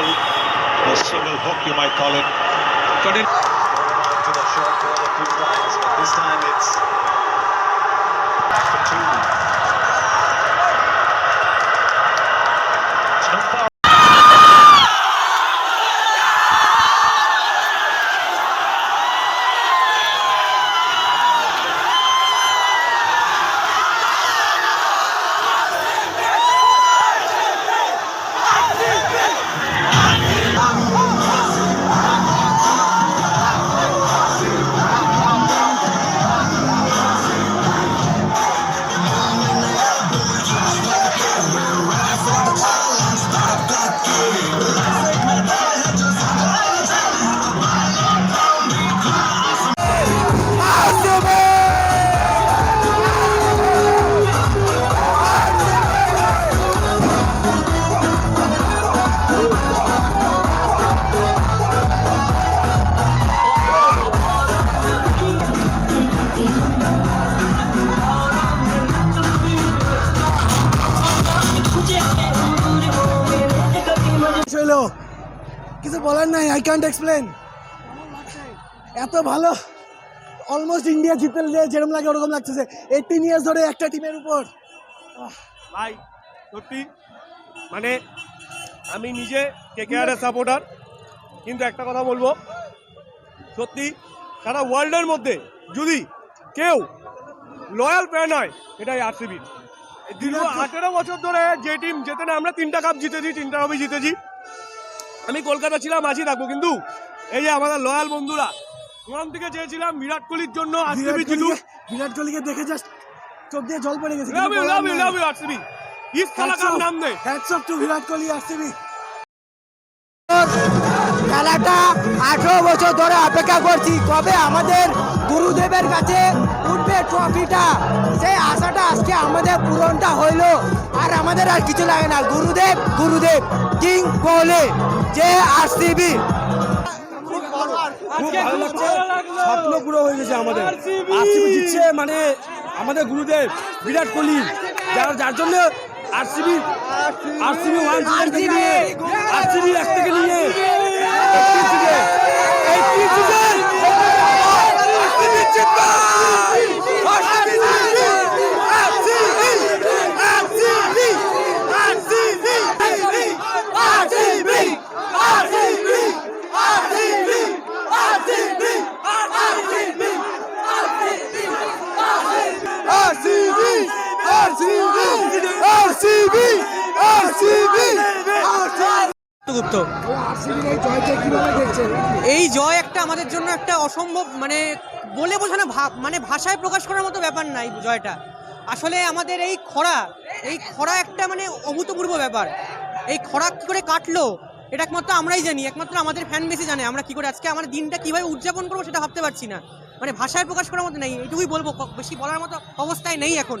or swivel hook you might call it. Got it. to the short a few times, but this time it's for two. বলার নাই I can't explain এত ভালো almost India জিতে যেরকম লাগে ওরকম লাগতেছে এইটিন ইয়ার্স ধরে একটা টিমের উপর। ভাই সত্যি মানে আমি নিজে কেকেআরের সাপোর্টার কিন্তু একটা কথা বলব। সত্যি সারা ওয়ার্ল্ডের মধ্যে যদি কেউ লয়াল ফ্যান হয় এটাই আরসিবি দীর্ঘ আঠেরো বছর ধরে যে টিম যেতে না আমরা তিনটা কাপ জিতেছি তিনটা কাপই জিতেছি। আমি কলকাতা ছিলাম আছি থাকব। কিন্তু এই যে আমাদের লয়াল বন্ধুরা ওখান থেকে চেয়েছিলাম বিরাট কোহলির জন্য বিরাট আরসিবি জিতুক। বিরাট কোহলিকে দেখে জাস্ট চোখ দিয়ে জল পড়ে গেছে love you love you love you RCB. ইস খেলা নাম দে। Hats off to Virat Kohli RCB. খেলাটা আঠেরো বছর ধরে অপেক্ষা করছি। কবে আমাদের গুরুদেবের কাছে উঠবে ট্রফিটা। সেই আশাটা আজকে আমাদের পূরণটা হইল। আর আমাদের আর কিছু লাগে না। গুরুদেব গুরুদেব কিং কোহলি যে আরসিবি। খুব ভালো লাগছে। স্বপ্ন পুরো হয়ে গেছে আমাদের। আরসিবি। জিতছে মানে আমাদের গুরুদেব বিরাট কোহলি। যার যার জন্য আরসিবি আরসিবি ওয়ান থেকে নিয়ে আরসিবি এক থেকে নিয়ে RCB! RCB! RCB! গুপ্ত এই জয় একটা আমাদের জন্য একটা অসম্ভব মানে বলে বোঝানো ভাব মানে ভাষায় প্রকাশ করার মতো ব্যাপার নাই জয়টা। আসলে আমাদের এই খরা এই খরা একটা মানে অভূতপূর্ব ব্যাপার। এই খরা কী করে কাটলো, এটা একমাত্র আমরাই জানি, একমাত্র আমাদের ফ্যান বেশি জানে আমরা কি করে আজকে আমার দিনটা কীভাবে উদযাপন করব সেটা ভাবতে পারছি না। মানে ভাষায় প্রকাশ করার মতো নেই এটুকুই বলব বেশি বলার মতো অবস্থায় নেই এখন।